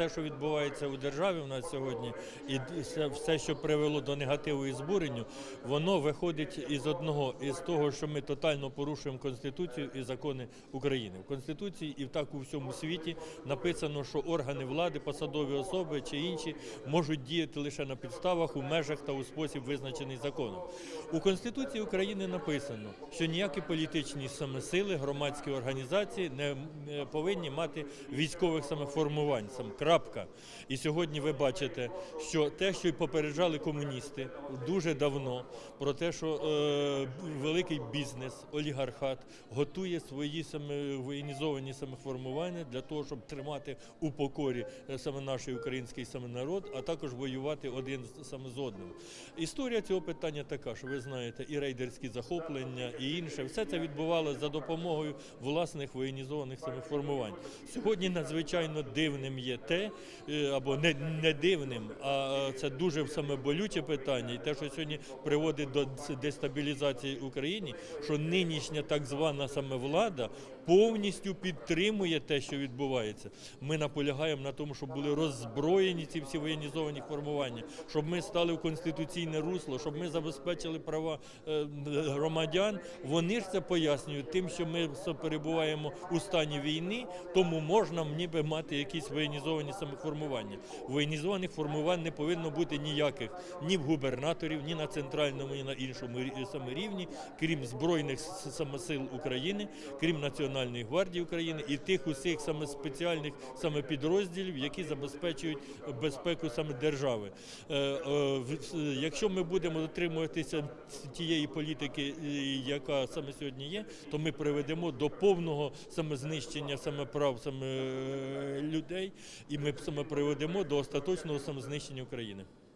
все, що відбувається у державі у нас сьогодні, і все, що привело до негативу і збуренню, воно виходить із одного, із того, що ми тотально порушуємо Конституцію і закони України. В Конституції і так у всьому світі написано, що органи влади, посадові особи чи інші можуть діяти лише на підставах, у межах та у спосіб визначений законом. У Конституції України написано, що ніякі політичні саме сили, громадські організації не е, повинні мати військових саме формувань. Сам крапка. І сьогодні ви бачите, що те, що й попереджали комуністи дуже давно, про те, що е, великий бізнес, олігархат готує свої саме воєнізовані саме формування для того, щоб тримати у покорі е, саме наш український саме народ, а також воювати один саме з одним. Історія цього питання така, що ви знаєте, і рейдерські захоплення, і інше, все це відбувалося за допомогою власних воєнізованих саме формувань. Сьогодні надзвичайно дивним є те, е, або не, не дивним, а це дуже саме болюче питання, і те, що сьогодні приводить до дестабілізації в Україні, що нинішня так звана саме влада повністю підтримує те, що відбувається. Ми наполягаємо на тому, щоб були роззброєні ці всі воєнізовані формування, щоб ми стали в конституційне русло, щоб ми забезпечили права е, громадян. Вони ж це пояснюють тим, що ми перебуваємо у стані війни, тому можна ніби мати якісь воєнізовані саме формування. Воєнізованих формувань не повинно бути ніяких ні в губернаторів, ні на центральному, ні на іншому рі- саме рівні, крім збройних с- саме сил України, крім Національної гвардії України і тих усіх саме спеціальних саме підрозділів, які забезпечують безпеку саме держави. Е, е, Якщо ми будемо дотримуватися тієї політики, е, яка саме сьогодні є, то ми приведемо до повного саме знищення саме прав саме людей, і ми саме приведемо до остаточного самознищення України.